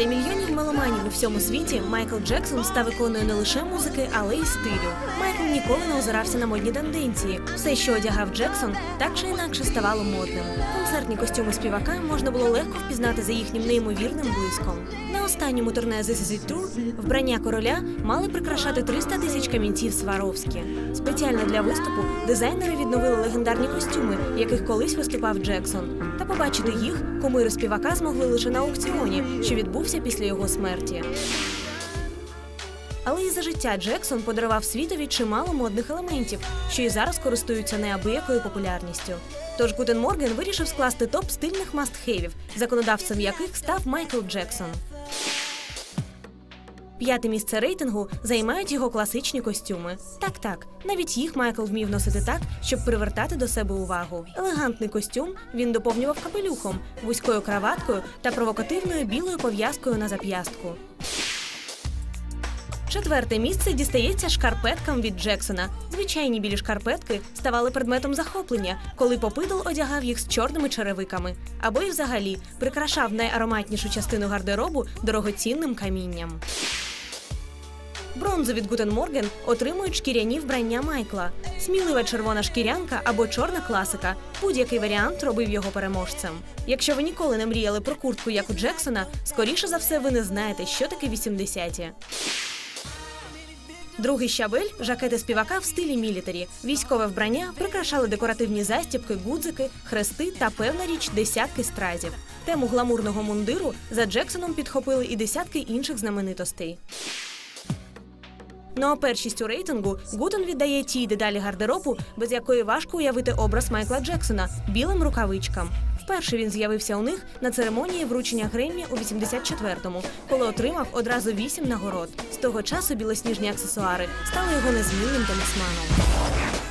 Для мільйонів меломанів у всьому світі Майкл Джексон став іконою не лише музики, але й стилю. Майкл ніколи не озирався на модні тенденції. Все, що одягав Джексон, так чи інакше ставало модним. Концертні костюми співака можна було легко впізнати за їхнім неймовірним блиском. На останньому турне This Is It вбрання короля мали прикрашати 300 тисяч камінців Сваровські. Спеціально для виступу дизайнери відновили легендарні костюми, яких колись виступав Джексон. Та побачити їх кумири співака змогли лише на аукціоні, що відбувся після його смерті. Але і за життя Джексон подарував світові чимало модних елементів, що і зараз користуються неабиякою популярністю. Тож Гутен Морген вирішив скласти топ стильних мастхевів, законодавцем яких став Майкл Джексон. П'яте місце рейтингу займають його класичні костюми. Так, так, навіть їх Майкл вмів носити так, щоб привертати до себе увагу. Елегантний костюм він доповнював капелюхом, вузькою краваткою та провокативною білою пов'язкою на зап'ястку. Четверте місце дістається шкарпеткам від Джексона. Звичайні білі шкарпетки ставали предметом захоплення, коли попидл одягав їх з чорними черевиками, або й взагалі прикрашав найароматнішу частину гардеробу дорогоцінним камінням. Бронзу від Гутен Морген отримують шкіряні вбрання Майкла. Смілива червона шкірянка або чорна класика. Будь-який варіант робив його переможцем. Якщо ви ніколи не мріяли про куртку, як у Джексона, скоріше за все, ви не знаєте, що таке 80-ті. Другий щабель жакети співака в стилі мілітарі. Військове вбрання прикрашали декоративні застібки, гудзики, хрести та певна річ десятки стразів. Тему гламурного мундиру за Джексоном підхопили і десятки інших знаменитостей. Ну а першість у рейтингу Гутен віддає тій дедалі гардеробу, без якої важко уявити образ Майкла Джексона білим рукавичкам. Вперше він з'явився у них на церемонії вручення Греммі у 84-му, коли отримав одразу вісім нагород. З того часу білосніжні аксесуари стали його незмінним талісманом.